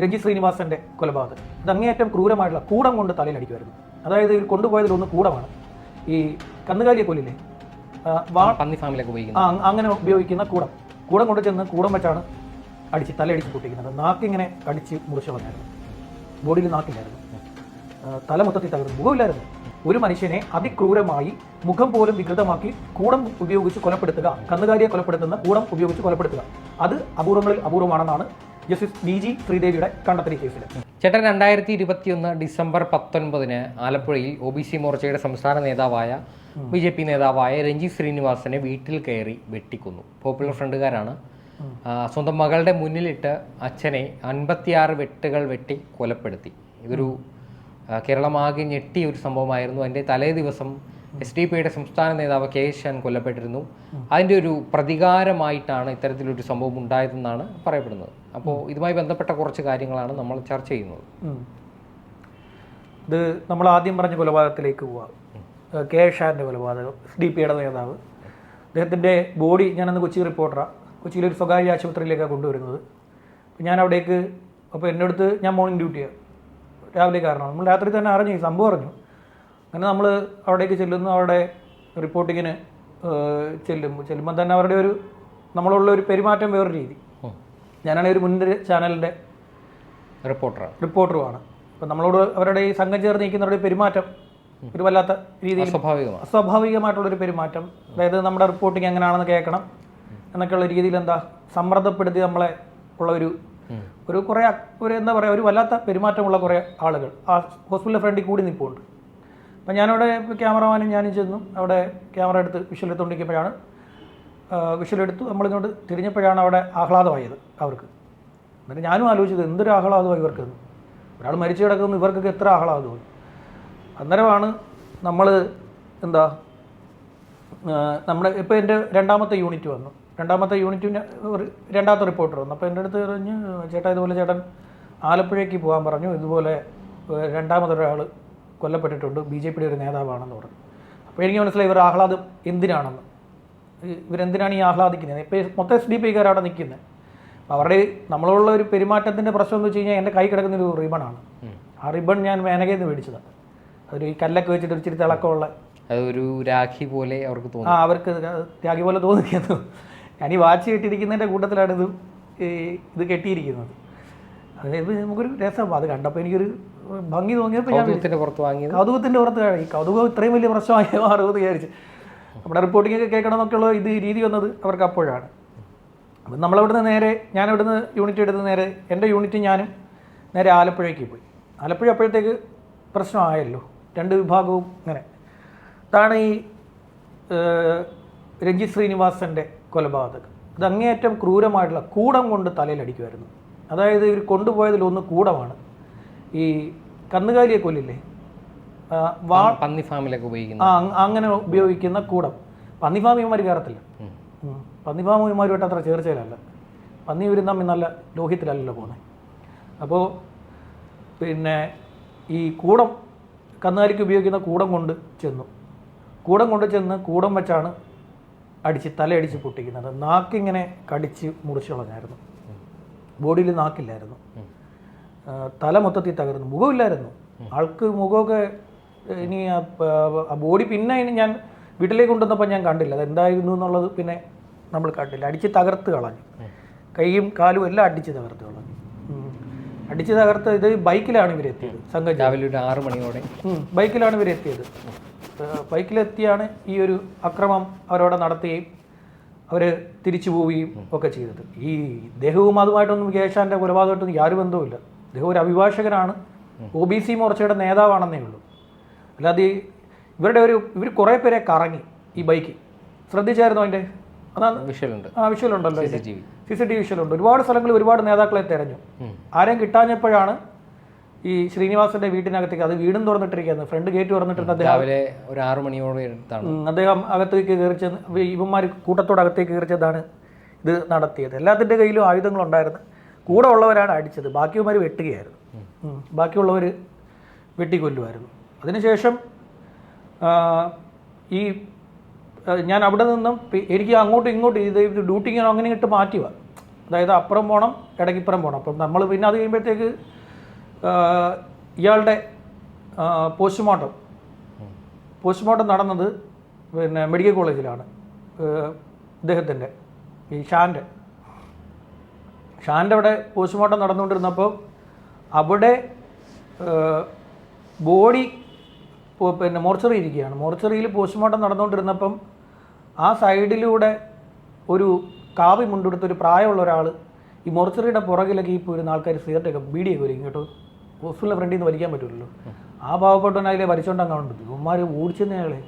രഞ്ജി ശ്രീനിവാസന്റെ കൊലപാതകം. ഇത് അങ്ങേയറ്റം ക്രൂരമായിട്ടുള്ള കൂടം കൊണ്ട് തലയിൽ അടിക്കുമായിരുന്നു അതായത് ഇതിൽ കൊണ്ടുപോയതിലൊന്ന് കൂടമാണ്. ഈ കന്നുകാലിയെ കൊല്ലില്ലേ? വാ- പന്നി ഫാമിലൊക്കെ ഉപയോഗിക്കുന്നത് ആ അങ്ങനെ ഉപയോഗിക്കുന്ന കൂടം. കൂടം കൊണ്ട് ചെന്ന് കൂടം വെച്ചാണ് അടിച്ച് തലയടിച്ച് പൊട്ടിക്കുന്നത്. നാക്കിങ്ങനെ കടിച്ച് മുറിച്ച് വന്നായിരുന്നു ബോഡിയിൽ നാക്കില്ലായിരുന്നു. തല മൊത്തത്തിൽ തകർന്നു. മുഖമില്ലായിരുന്നു. ഒരു മനുഷ്യനെ അതിക്രൂരമായി മുഖം പോലും വികൃതമാക്കി കൂടം ഉപയോഗിച്ച് കൊലപ്പെടുത്തുക കന്നുകാലിയെ കൊലപ്പെടുത്തുന്ന കൂടം ഉപയോഗിച്ച് കൊലപ്പെടുത്തുക അത് അപൂർവങ്ങളിൽ അപൂർവമാണെന്നാണ് ജസ്റ്റിസ് വി ജി ശ്രീദേവിയുടെ കണ്ടെത്തൽ കേസിൽ ചേട്ടൻ രണ്ടായിരത്തി ഇരുപത്തിയൊന്ന് ഡിസംബർ പത്തൊൻപതിന് ആലപ്പുഴയിൽ ഒ ബി സി മോർച്ചയുടെ സംസ്ഥാന നേതാവായ ബി ജെ പി നേതാവായ രഞ്ജി ശ്രീനിവാസനെ വീട്ടിൽ കയറി വെട്ടിക്കൊന്നു. പോപ്പുലർ ഫ്രണ്ടുകാരാണ്. സ്വന്തം മകളുടെ മുന്നിലിട്ട് അച്ഛനെ അൻപത്തിയാറ് വെട്ടുകൾ വെട്ടി കൊലപ്പെടുത്തി. ഇതൊരു കേരളമാകെ ഞെട്ടിയ ഒരു സംഭവമായിരുന്നു. അതിന്റെ തലേ ദിവസം എസ് ഡി പിയുടെ സംസ്ഥാന നേതാവ് കെ എസ് ഷാൻ കൊല്ലപ്പെട്ടിരുന്നു. അതിന്റെ ഒരു പ്രതികാരമായിട്ടാണ് ഇത്തരത്തിലൊരു സംഭവം ഉണ്ടായതെന്നാണ് പറയപ്പെടുന്നത്. അപ്പോൾ ഇതുമായി ബന്ധപ്പെട്ട കുറച്ച് കാര്യങ്ങളാണ് നമ്മൾ ചർച്ച ചെയ്യുന്നത്. ഇത് നമ്മൾ ആദ്യം പറഞ്ഞ കൊലപാതകത്തിലേക്ക് പോവാം. കെ എസ് ഷാന്റെ കൊലപാതകം എസ് ഡി പിയുടെ നേതാവ്. അദ്ദേഹത്തിന്റെ ബോഡി ഞാനന്ന് കൊച്ചി റിപ്പോർട്ടറാണ് കൊച്ചിയിലെ ഒരു സ്വകാര്യ ആശുപത്രിയിലേക്കാണ് കൊണ്ടുവരുന്നത്. അപ്പോൾ ഞാൻ അവിടേക്ക് അപ്പോൾ എന്റെ അടുത്ത് ഞാൻ മോർണിംഗ് ഡ്യൂട്ടിയാണ് രാവിലെ കാരണം നമ്മൾ രാത്രി തന്നെ അറിഞ്ഞു സംഭവം അറിഞ്ഞു. അങ്ങനെ നമ്മൾ അവിടേക്ക് ചെല്ലുന്നു. അവിടെ റിപ്പോർട്ടിങ്ങിന് ചെല്ലുമ്പോൾ ചെല്ലും ചെല്ലുമ്പോൾ തന്നെ അവരുടെ ഒരു നമ്മളുള്ള ഒരു പെരുമാറ്റം വേറൊരു രീതി. ഞാനാണെങ്കിൽ ഒരു മുൻനിര ചാനലിന്റെ റിപ്പോർട്ടറാണ് റിപ്പോർട്ടറുമാണ് അപ്പം നമ്മളോട് അവരുടെ ഈ സംഘം ചേർന്ന് നിൽക്കുന്നവരുടെ പെരുമാറ്റം ഒരു വല്ലാത്ത രീതിയിൽ സ്വാഭാവികമാണ് അസ്വാഭാവികമായിട്ടുള്ളൊരു പെരുമാറ്റം. അതായത് നമ്മുടെ റിപ്പോർട്ടിങ് എങ്ങനെയാണെന്ന് കേൾക്കണം. എന്നൊക്കെയുള്ള രീതിയിൽ എന്താ സമ്മർദ്ദപ്പെടുത്തി നമ്മളെ ഉള്ള ഒരു ഒരു കുറേ ഒരു എന്താ പറയുക ഒരു വല്ലാത്ത പെരുമാറ്റമുള്ള കുറേ ആളുകൾ. ആ ഹോസ്പിറ്റലിലെ ഫ്രണ്ടിൽ കൂടി നിൽപ്പുണ്ട്. അപ്പം ഞാനവിടെ ക്യാമറമാനും ഞാനും ചെന്നു. അവിടെ ക്യാമറ എടുത്ത് വിഷ്വൽ എടുത്തുകൊണ്ടിരിക്കുമ്പോഴാണ് വിഷ്വൽ എടുത്തു. നമ്മളിങ്ങോട്ട് തിരിഞ്ഞപ്പോഴാണ് അവിടെ ആഹ്ലാദമായത് അവർക്ക്. എന്നിട്ട് ഞാനും ആലോചിച്ചത് എന്തൊരു ആഹ്ലാദമായി ഇവർക്ക് ഒരാൾ മരിച്ചു കിടക്കുന്നു ഇവർക്കൊക്കെ എത്ര ആഹ്ലാദമായി. അന്നേരമാണ് നമ്മൾ എന്താ നമ്മുടെ ഇപ്പോൾ എന്റെ രണ്ടാമത്തെ യൂണിറ്റ് വന്നു. രണ്ടാമത്തെ യൂണിറ്റിന് ഒരു രണ്ടാമത്തെ റിപ്പോർട്ടർ വന്നു. അപ്പോൾ എന്റെ അടുത്ത് പറഞ്ഞ് ചേട്ടാ ഇതുപോലെ ചേട്ടൻ ആലപ്പുഴയ്ക്ക് പോകാൻ പറഞ്ഞു. ഇതുപോലെ രണ്ടാമതൊരാൾ കൊല്ലപ്പെട്ടിട്ടുണ്ട്. ബി ജെ പിയുടെ ഒരു നേതാവാണെന്ന് പറഞ്ഞു. അപ്പോൾ എനിക്ക് മനസ്സിലായി ഇവർ ആഹ്ലാദം എന്തിനാണെന്ന്. ഇവരെന്തിനാണ് ഈ ആഹ്ലാദിക്കുന്നത്? ഇപ്പോൾ മൊത്തം എസ് ഡി പിക്കാർ അവിടെ നിൽക്കുന്നത് അപ്പോൾ അവരുടെ നമ്മളുള്ള ഒരു പെരുമാറ്റത്തിന്റെ പ്രശ്നം എന്ന് വെച്ച് കഴിഞ്ഞാൽ എന്റെ കൈ കിടക്കുന്ന ഒരു റിബണാണ്. ആ റിബൺ ഞാൻ മേനകയിൽ നിന്ന് മേടിച്ചതാണ്. അതൊരു ഈ കല്ലൊക്കെ വെച്ചിട്ട് ഒരു ഇച്ചിരി തിളക്കമുള്ള അതൊരു രാഖി പോലെ അവർക്ക് ആ തോന്നി അവർക്ക് രാഖി പോലെ തോന്നിക്കുന്നു ഞാൻ ഈ വാച്ച് കെട്ടിയിരിക്കുന്നതിന്റെ കൂട്ടത്തിലാണ് ഇത് ഇത് കെട്ടിയിരിക്കുന്നത്. അതായത് നമുക്കൊരു രസം. അത് കണ്ടപ്പോൾ എനിക്കൊരു ഭംഗി തോന്നിയപ്പോൾ ഞാൻ കൗതുകത്തിന്റെ പുറത്ത് വാങ്ങിയത്? പുറത്ത് ഈ കൗതുകം ഇത്രയും വലിയ പ്രശ്നമായി മാറുമെന്ന് വിചാരിച്ച്. നമ്മുടെ റിപ്പോർട്ടിംഗ് ഒക്കെ കേൾക്കണം എന്നൊക്കെയുള്ള ഇത് രീതി വന്നത് അവർക്ക് അപ്പോഴാണ്. അപ്പം നമ്മളവിടുന്ന് നേരെ ഞാൻ ഇവിടുന്ന് യൂണിറ്റ് എടുത്ത് നേരെ എന്റെ യൂണിറ്റ് ഞാനും നേരെ ആലപ്പുഴയ്ക്ക് പോയി. ആലപ്പുഴ അപ്പോഴത്തേക്ക് പ്രശ്നമായല്ലോ. രണ്ട് വിഭാഗവും ഇങ്ങനെ. ഇതാണ് ഈ രഞ്ജിത് ശ്രീനിവാസന്റെ കൊലപാതകം. ഇത് അങ്ങേയറ്റം ക്രൂരമായിട്ടുള്ള കൂടം കൊണ്ട് തലയിലടിക്കുമായിരുന്നു അതായത് ഇവർ കൊണ്ടുപോയതിലൊന്ന് കൂടമാണ്. ഈ കന്നുകാലിയെ കൊല്ലില്ലേ? പന്നി ഫാമിലൊക്കെ അങ് അങ്ങനെ ഉപയോഗിക്കുന്ന കൂടം. പന്നി ഫാം ഇവന്മാർ കയറത്തില്ല. പന്നി ഫാം ഇവന്മാരുമായിട്ട് അത്ര ചേർച്ചയിലല്ല. പന്നി ഇവരും തമ്മിൽ നല്ല ലോഹ്യത്തിലല്ലല്ലോ പോകുന്നത് അപ്പോൾ പിന്നെ ഈ കൂടം കന്നുകാലിക്ക് ഉപയോഗിക്കുന്ന കൂടം കൊണ്ട് ചെന്നു. കൂടം കൊണ്ട് ചെന്ന് കൂടം വെച്ചാണ് അടിച്ച് തലയടിച്ച് പൊട്ടിക്കുന്നത്. നാക്കിങ്ങനെ കടിച്ച് മുറിച്ച് കളഞ്ഞായിരുന്നു. ബോഡിയിൽ നാക്കില്ലായിരുന്നു. തല മൊത്തത്തിൽ തകർന്നു. മുഖമില്ലായിരുന്നു. ആൾക്ക് മുഖമൊക്കെ ഇനി ആ ബോഡി പിന്നെ ഇനി ഞാൻ വീട്ടിലേക്ക് കൊണ്ടുവന്നപ്പോൾ ഞാൻ കണ്ടില്ല. അതെന്തായിരുന്നു എന്നുള്ളത് പിന്നെ നമ്മൾ കണ്ടില്ല. അടിച്ച് തകർത്ത് കളഞ്ഞു. കൈയും കാലും എല്ലാം അടിച്ച് തകർത്ത് കളഞ്ഞു. അടിച്ച് തകർത്ത് ഇത് ബൈക്കിലാണ് ഇവരെത്തിയത് സംഘം രാവിലെ ഒരു ആറ് മണിയോടെ. ബൈക്കിലാണ് ഇവരെത്തിയത് എത്തിയത്. ബൈക്കിലെത്തിയാണ് ഈ ഒരു അക്രമം അവരവിടെ നടത്തുകയും അവർ തിരിച്ചു പോവുകയും ഒക്കെ ചെയ്തത്. ഈ ദേഹവും അതുമായിട്ടൊന്നും കേശാന്റെ കൊലപാതകമായിട്ടൊന്നും യാതൊരു ബന്ധവുമില്ല. ഇദ്ദേഹം ഒരു അഭിഭാഷകനാണ്. ഒ ബി സി മോർച്ചയുടെ നേതാവാണെന്നേ ഉള്ളൂ. അല്ലാതെ ഇവരുടെ ഒരു ഇവർ കുറേ പേരെ കറങ്ങി ഈ ബൈക്ക്. ശ്രദ്ധിച്ചായിരുന്നു അതിന്റെ? അതാണ് വിഷ്വലുണ്ട്. ആ വിഷ്വലുണ്ടല്ലോ സി സി ടി വി. വിഷ്വലുണ്ട്. ഒരുപാട് സ്ഥലങ്ങളിൽ ഒരുപാട് നേതാക്കളെ തെരഞ്ഞു. ആരെയും കിട്ടാഞ്ഞപ്പോഴാണ് ഈ ശ്രീനിവാസന്റെ വീട്ടിനകത്തേക്ക് അത് വീടും തുറന്നിട്ടിരിക്കുന്നത്. ഫ്രണ്ട് ഗേറ്റ് തുറന്നിട്ടിരുന്ന അദ്ദേഹം. രാവിലെ ഒരു ആറ് മണിയോടെ അദ്ദേഹം അകത്തേക്ക് കയറി ചെന്ന് ഇവന്മാർ കൂട്ടത്തോട് അകത്തേക്ക് കയറി ചെന്നാണ് ഇത് നടത്തിയത്. എല്ലാത്തിന്റെ കയ്യിലും ആയുധങ്ങളുണ്ടായിരുന്നു. കൂടെ ഉള്ളവരാണ് അടിച്ചത്. ബാക്കിയവന്മാർ വെട്ടുകയായിരുന്നു. ബാക്കിയുള്ളവർ വെട്ടിക്കൊല്ലുമായിരുന്നു. അതിനുശേഷം ഈ ഞാൻ അവിടെ നിന്നും എനിക്ക് അങ്ങോട്ടും ഇങ്ങോട്ടും ഇത് ഇത് ഇങ്ങനെ അങ്ങനെ ഇട്ട് മാറ്റുക അതായത് അപ്പുറം പോകണം ഇടയ്ക്കിപ്പുറം പോകണം അപ്പം നമ്മൾ പിന്നെ അത് കഴിയുമ്പോഴത്തേക്ക് ഇയാളുടെ പോസ്റ്റ്മോർട്ടം. പോസ്റ്റ്മോർട്ടം നടന്നത് പിന്നെ മെഡിക്കൽ കോളേജിലാണ്. ഇദ്ദേഹത്തിന്റെ ഈ ഷാന്റെ. ഷാന്റെ അവിടെ പോസ്റ്റ്മോർട്ടം നടന്നുകൊണ്ടിരുന്നപ്പോൾ അവിടെ ബോഡി പിന്നെ മോർച്ചറി ഇരിക്കുകയാണ്. മോർച്ചറിയിൽ പോസ്റ്റ്മോർട്ടം നടന്നുകൊണ്ടിരുന്നപ്പം ആ സൈഡിലൂടെ ഒരു കാവി മുണ്ടെടുത്ത ഒരു പ്രായമുള്ള ഒരാൾ ഈ മോർച്ചറിയുടെ പുറകിലൊക്കെ ഈ പോയിരുന്ന ആൾക്കാർ സിഗരറ്റൊക്കെ ബീഡിയൊക്കെ വലിക്കും കേട്ടോ. ഹോസ്പിറ്റലിന്റെ ഫ്രണ്ടിൽ നിന്ന് വലിക്കാൻ പറ്റില്ലല്ലോ. ആ പാവപ്പെട്ടവൻ അതിലെ വലിച്ചോണ്ടാൻ കാണുന്നുണ്ട് ഇവന്മാർ ഓടിച്ചെന്നയാളെ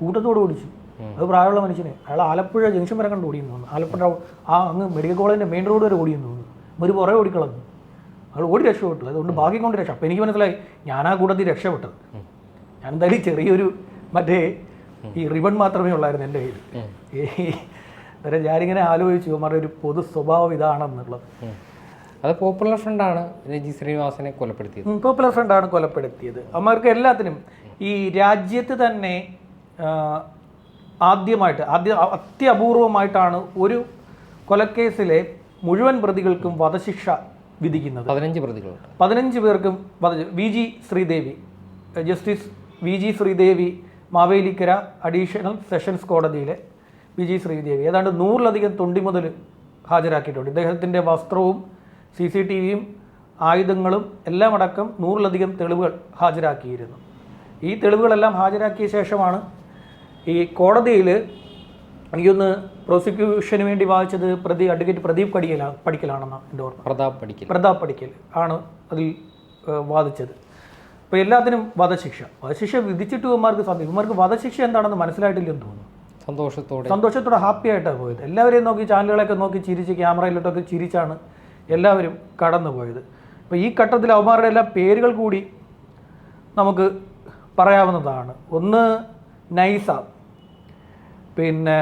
കൂട്ടത്തോടെ ഓടിച്ചു. അത് പ്രായമുള്ള മനുഷ്യനെ. അയാൾ ആലപ്പുഴ ജംഗ്ഷൻ വരെ കണ്ട് ഓടിയെന്ന് തോന്നുന്നു. ആലപ്പുഴ ആ അങ്ങ് മെഡിക്കൽ കോളേജിന്റെ മെയിൻ റോഡ് വരെ ഓടിയെന്ന് തോന്നുന്നു. ഒരു പുറകെ ഓടിക്കളഞ്ഞു. അയാൾ ഓടി രക്ഷപ്പെട്ടു. അതുകൊണ്ട് ഭാഗ്യം കൊണ്ട് രക്ഷ. അപ്പോൾ എനിക്ക് മനസ്സിലായി ഞാൻ ആ കൂട്ടത്തിൽ രക്ഷപ്പെട്ടത്. ഞാൻ എന്തായാലും ചെറിയൊരു മറ്റേ ഈ റിബൺ മാത്രമേ ഉള്ളായിരുന്നു എന്റെ കയ്യിൽ അന്നേരം ഞാനിങ്ങനെ ആലോചിച്ചു അവന്മാരുടെ ഒരു പൊതു സ്വഭാവം ഇതാണെന്നുള്ളത്. അത് പോപ്പുലർ ഫ്രണ്ടാണ് രഞ്ജി ശ്രീനിവാസനെ കൊലപ്പെടുത്തിയത്. പോപ്പുലർ ഫ്രണ്ടാണ് കൊലപ്പെടുത്തിയത്. അവന്മാർക്ക് എല്ലാത്തിനും ഈ രാജ്യത്ത് തന്നെ ആദ്യമായിട്ട് ആദ്യ അത്യപൂർവമായിട്ടാണ് ഒരു കൊലക്കേസിലെ മുഴുവൻ പ്രതികൾക്കും വധശിക്ഷ വിധിക്കുന്നത്. പതിനഞ്ച് പ്രതികൾ പതിനഞ്ച് പേർക്കും വധ- V G Sreedevi justice V G Sreedevi Mavelikkara additional sessions കോടതിയിലെ വി ജി ശ്രീദേവി. ഏതാണ്ട് നൂറിലധികം തൊണ്ടി മുതൽ ഹാജരാക്കിയിട്ടുണ്ട്. ഇദ്ദേഹത്തിന്റെ വസ്ത്രവും സി സി ടി വിയും ആയുധങ്ങളും എല്ലാം അടക്കം നൂറിലധികം തെളിവുകൾ ഹാജരാക്കിയിരുന്നു. ഈ തെളിവുകളെല്ലാം ഹാജരാക്കിയ ശേഷമാണ് ഈ കോടതിയിൽ എനിക്കൊന്ന് പ്രോസിക്യൂഷന് വേണ്ടി വായിച്ചത് പ്രതി അഡ്വക്കേറ്റ് പ്രദീപ് കടിയല പഠിക്കലാണെന്നാണ് എന്റെ ഓർമ്മ. പ്രതാപ് പഠിക്കൽ. പ്രതാപ് പഠിക്കൽ ആണ് അതിൽ വാദിച്ചത്. അപ്പോൾ എല്ലാത്തിനും വധശിക്ഷ. വധശിക്ഷ വിധിച്ചിട്ട് ഇവന്മാർക്ക് സാധിക്കും ഇവന്മാർക്ക് വധശിക്ഷ എന്താണെന്ന് മനസ്സിലായിട്ടില്ലെന്ന് തോന്നുന്നു. സന്തോഷത്തോടെ. സന്തോഷത്തോടെ ഹാപ്പി ആയിട്ടാണ് പോയത്. എല്ലാവരെയും നോക്കി ചാനലുകളൊക്കെ നോക്കി ചിരിച്ച് ക്യാമറയിലോട്ടൊക്കെ ചിരിച്ചാണ് എല്ലാവരും കടന്നു പോയത്. അപ്പോൾ ഈ ഘട്ടത്തിൽ അവന്മാരുടെ എല്ലാ പേരുകൾ കൂടി നമുക്ക് പറയാവുന്നതാണ്. ഒന്ന് നൈസ പിന്നെ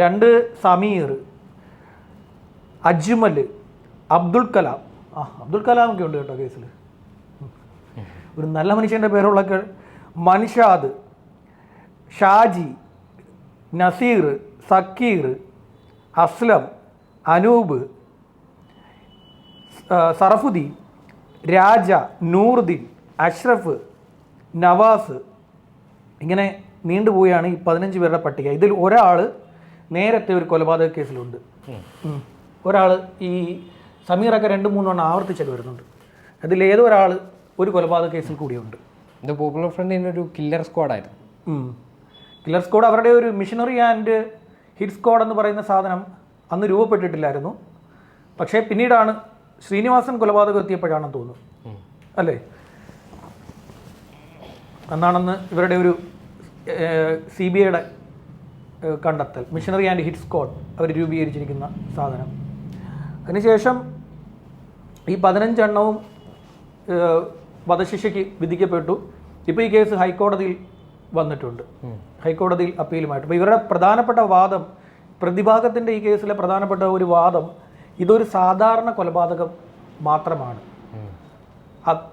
രണ്ട് സമീർ അജ്മൽ അബ്ദുൽ കലാം. ആ അബ്ദുൽ കലാം ഒക്കെ ഉണ്ട് കേട്ടോ കേസിൽ. ഒരു നല്ല മനുഷ്യന്റെ പേരുള്ള മൻഷാദ് ഷാജി നസീർ സക്കീർ അസ്ലം അനൂപ് സറഫുദ്ദീൻ രാജ നൂറുദ്ദീൻ അഷ്റഫ് നവാസ് ഇങ്ങനെ നീണ്ടുപോയാണ് ഈ പതിനഞ്ച് പേരുടെ പട്ടിക. ഇതിൽ ഒരാൾ നേരത്തെ ഒരു കൊലപാതക കേസിലുണ്ട്. ഒരാൾ ഈ സമീറൊക്കെ രണ്ട് മൂന്നെണ്ണം ആവർത്തിച്ചൊക്കെ വരുന്നുണ്ട്. അതിൽ ഏതോ ഒരാൾ ഒരു കൊലപാതക കേസിൽ കൂടിയുണ്ട്. ഇത് പോപ്പുലർ ഫ്രണ്ടിന്റെ ഒരു കില്ലർ സ്ക്വാഡായിരുന്നു കില്ലർ സ്ക്വാഡ് അവരുടെ ഒരു മിഷനറി ആൻഡ് ഹിറ്റ് സ്ക്വാഡ് എന്ന് പറയുന്ന സാധനം അന്ന് രൂപപ്പെട്ടിട്ടില്ലായിരുന്നു. പക്ഷേ പിന്നീടാണ് ശ്രീനിവാസൻ കൊലപാതകം എത്തിയപ്പോഴാണെന്ന് തോന്നുന്നു. അല്ലേ? അന്നാണെന്ന് ഇവരുടെ ഒരു സി ബി ഐയുടെ കണ്ടെത്തൽ മിഷനറി ആൻഡ് ഹിറ്റ് സ്ക്വാഡ് അവർ രൂപീകരിച്ചിരിക്കുന്ന സാധനം. അതിനുശേഷം ഈ പതിനഞ്ചെണ്ണവും വധശിക്ഷയ്ക്ക് വിധിക്കപ്പെട്ടു. ഇപ്പോൾ ഈ കേസ് ഹൈക്കോടതിയിൽ വന്നിട്ടുണ്ട്. ഹൈക്കോടതിയിൽ അപ്പീലുമായിട്ട്. അപ്പോൾ ഇവരുടെ പ്രധാനപ്പെട്ട വാദം പ്രതിഭാഗത്തിന്റെ ഈ കേസിലെ പ്രധാനപ്പെട്ട ഒരു വാദം ഇതൊരു സാധാരണ കൊലപാതകം മാത്രമാണ്.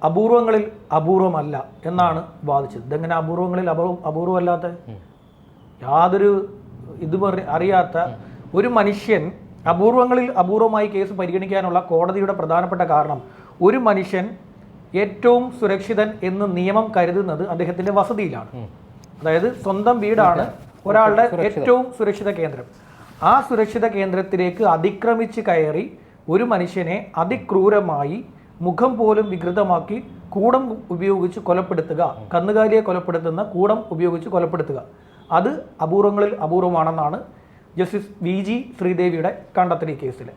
അപൂർവങ്ങളിൽ അപൂർവമല്ല എന്നാണ് വാദിച്ചത്. ഇതെങ്ങനെ അപൂർവങ്ങളിൽ അപൂർവം അപൂർവമല്ലാത്ത? യാതൊരു ഇത് അറിയാത്ത ഒരു മനുഷ്യൻ അപൂർവങ്ങളിൽ അപൂർവമായി കേസ് പരിഗണിക്കാനുള്ള കോടതിയുടെ പ്രധാനപ്പെട്ട കാരണം ഒരു മനുഷ്യൻ ഏറ്റവും സുരക്ഷിതൻ എന്ന് നിയമം കരുതുന്നത് അദ്ദേഹത്തിന്റെ വസതിയിലാണ്. അതായത് സ്വന്തം വീടാണ് ഒരാളുടെ ഏറ്റവും സുരക്ഷിത കേന്ദ്രം. ആ സുരക്ഷിത കേന്ദ്രത്തിലേക്ക് അതിക്രമിച്ച് കയറി ഒരു മനുഷ്യനെ അതിക്രൂരമായി മുഖം പോലും വികൃതമാക്കി കൂടം ഉപയോഗിച്ച് കൊലപ്പെടുത്തുക കന്നുകാലിയെ കൊലപ്പെടുത്തുന്ന കൂടം ഉപയോഗിച്ച് കൊലപ്പെടുത്തുക. അത് അപൂർവങ്ങളിൽ അപൂർവമാണെന്നാണ് ജസ്റ്റിസ് വി ജി ശ്രീദേവിയുടെ കണ്ടെത്തൽ ഈ കേസിൽ.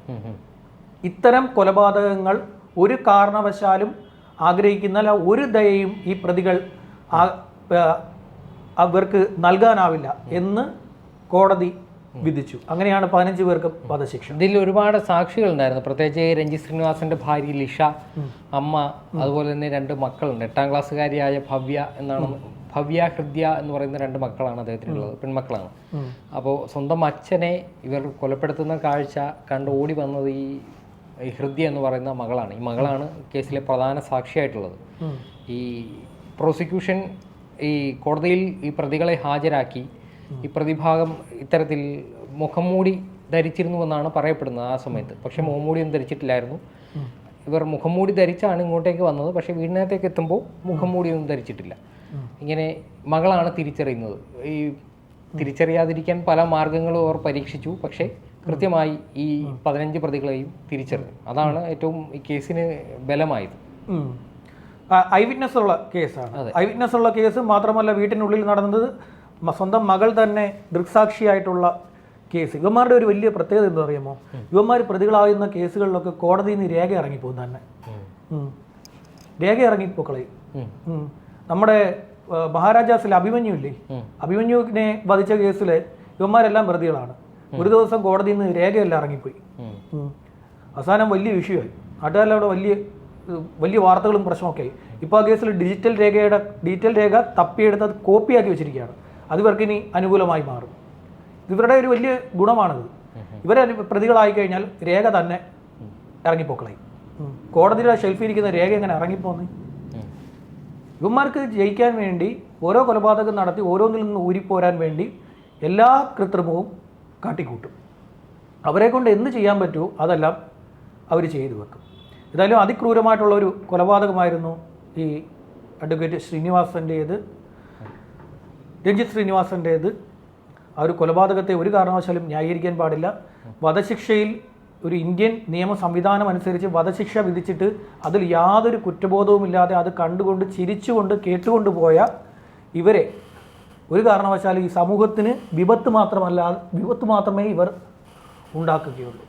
ഇത്തരം കൊലപാതകങ്ങൾ ഒരു കാരണവശാലും ആഗ്രഹിക്കുന്ന ഒരു ദയയും ഈ പ്രതികൾ അവർക്ക് നൽകാനാവില്ല എന്ന് കോടതി വിധിച്ചു. അങ്ങനെയാണ് പതിനഞ്ച് പേർക്ക് വധശിക്ഷ. ഇതിൽ ഒരുപാട് സാക്ഷികൾ ഉണ്ടായിരുന്നു പ്രത്യേകിച്ച് രഞ്ജിത് ശ്രീനിവാസന്റെ ഭാര്യ ലിഷ അമ്മ അതുപോലെ തന്നെ രണ്ട് മക്കളുണ്ട്. എട്ടാം ക്ലാസ്സുകാരിയായ ഭവ്യ എന്നാണ് ഭവ്യ ഹൃദ്യ എന്ന് പറയുന്ന രണ്ട് മക്കളാണ് അദ്ദേഹത്തിനുള്ളത്. പെൺമക്കളാണ്. അപ്പോൾ സ്വന്തം അച്ഛനെ ഇവർ കൊലപ്പെടുത്തുന്ന കാഴ്ച കണ്ട് ഓടി വന്നത് ഈ ഈ ഹൃദ്യ എന്ന് പറയുന്ന മകളാണ്. ഈ മകളാണ് കേസിലെ പ്രധാന സാക്ഷിയായിട്ടുള്ളത്. ഈ പ്രോസിക്യൂഷൻ ഈ കോടതിയിൽ ഈ പ്രതികളെ ഹാജരാക്കി. ഈ പ്രതിഭാഗം ഇത്തരത്തിൽ മുഖംമൂടി ധരിച്ചിരുന്നുവെന്നാണ് പറയപ്പെടുന്നത് ആ സമയത്ത്. പക്ഷെ മുഖംമൂടിയൊന്നും ധരിച്ചിട്ടില്ലായിരുന്നു. ഇവർ മുഖംമൂടി ധരിച്ചാണ് ഇങ്ങോട്ടേക്ക് വന്നത്. പക്ഷെ വീടിനകത്തേക്ക് എത്തുമ്പോൾ മുഖംമൂടിയൊന്നും ധരിച്ചിട്ടില്ല. ഇങ്ങനെ മകളാണ് തിരിച്ചറിയുന്നത്. ഈ തിരിച്ചറിയാതിരിക്കാൻ പല മാർഗങ്ങളും അവർ പരീക്ഷിച്ചു. പക്ഷേ കൃത്യമായി ഈ പതിനഞ്ച് പ്രതികളെയും തിരിച്ചറിഞ്ഞു. അതാണ് ഏറ്റവും ഈ കേസിന് ബലമായത്. ഐ വിറ്റ്നസ് ഉള്ള കേസാണ് ഐ വിറ്റ്നസ് ഉള്ള കേസ് മാത്രമല്ല വീട്ടിനുള്ളിൽ നടന്നത് സ്വന്തം മകൾ തന്നെ ദൃക്സാക്ഷിയായിട്ടുള്ള കേസ്. ഇവന്മാരുടെ ഒരു വലിയ പ്രത്യേകത എന്താ പറയുമോ ഇവന്മാർ പ്രതികളാകുന്ന കേസുകളിലൊക്കെ കോടതിയിൽ നിന്ന് രേഖ ഇറങ്ങിപ്പോകും തന്നെ. രേഖ ഇറങ്ങിപ്പോക്കളയും. നമ്മുടെ മഹാരാജാസിലെ അഭിമന്യു ഇല്ലേ. അഭിമന്യുവിനെ വധിച്ച കേസിൽ ഇവന്മാരെല്ലാം പ്രതികളാണ്. ഒരു ദിവസം കോടതിയിൽ നിന്ന് രേഖയെല്ലാം ഇറങ്ങിപ്പോയി. അവസാനം വലിയ വിഷയമായി. നാട്ടുകാരിലവിടെ വലിയ ഏഹ്, വലിയ വാർത്തകളും പ്രശ്നമൊക്കെ ആയി ഇപ്പോൾ ആ കേസിൽ ഡിജിറ്റൽ രേഖയുടെ ഡിജിറ്റൽ രേഖ തപ്പിയെടുത്ത് അത് കോപ്പിയാക്കി വെച്ചിരിക്കുകയാണ്. അത് ഇവർക്ക് ഇനി അനുകൂലമായി മാറും. ഇവരുടെ ഒരു വലിയ ഗുണമാണത്. ഇവരെ പ്രതികളായി കഴിഞ്ഞാൽ രേഖ തന്നെ ഇറങ്ങിപ്പോക്കളായി. കോടതിയുടെ ഷെൽഫിൽ ഇരിക്കുന്ന രേഖ എങ്ങനെ ഇറങ്ങിപ്പോന്ന്. ഇവന്മാർക്ക് ജയിക്കാൻ വേണ്ടി ഓരോ കൊലപാതകം നടത്തി ഓരോന്നിൽ നിന്ന് ഊരിപ്പോരാൻ വേണ്ടി എല്ലാ കൃത്രിമവും കാട്ടിക്കൂട്ടും. അവരെ കൊണ്ട് എന്ത് ചെയ്യാൻ പറ്റുമോ അതെല്ലാം അവർ ചെയ്തു വെക്കും. ഏതായാലും അതിക്രൂരമായിട്ടുള്ള ഒരു കൊലപാതകമായിരുന്നു ഈ അഡ്വക്കേറ്റ് ശ്രീനിവാസന്റേത്. രഞ്ജിത്ത് ശ്രീനിവാസന്റേത് ആ ഒരു കൊലപാതകത്തെ ഒരു കാരണവശാലും ന്യായീകരിക്കാൻ പാടില്ല. വധശിക്ഷയിൽ ഒരു ഇന്ത്യൻ നിയമ സംവിധാനം അനുസരിച്ച് വധശിക്ഷ വിധിച്ചിട്ട് അതിൽ യാതൊരു കുറ്റബോധവുമില്ലാതെ അത് കണ്ടുകൊണ്ട് ചിരിച്ചുകൊണ്ട് കേട്ടുകൊണ്ട് പോയ ഇവരെ ഒരു കാരണവശാലും ഈ സമൂഹത്തിന് വിപത്ത് മാത്രമല്ല വിപത്ത് മാത്രമേ ഇവർ ഉണ്ടാക്കുകയുള്ളൂ.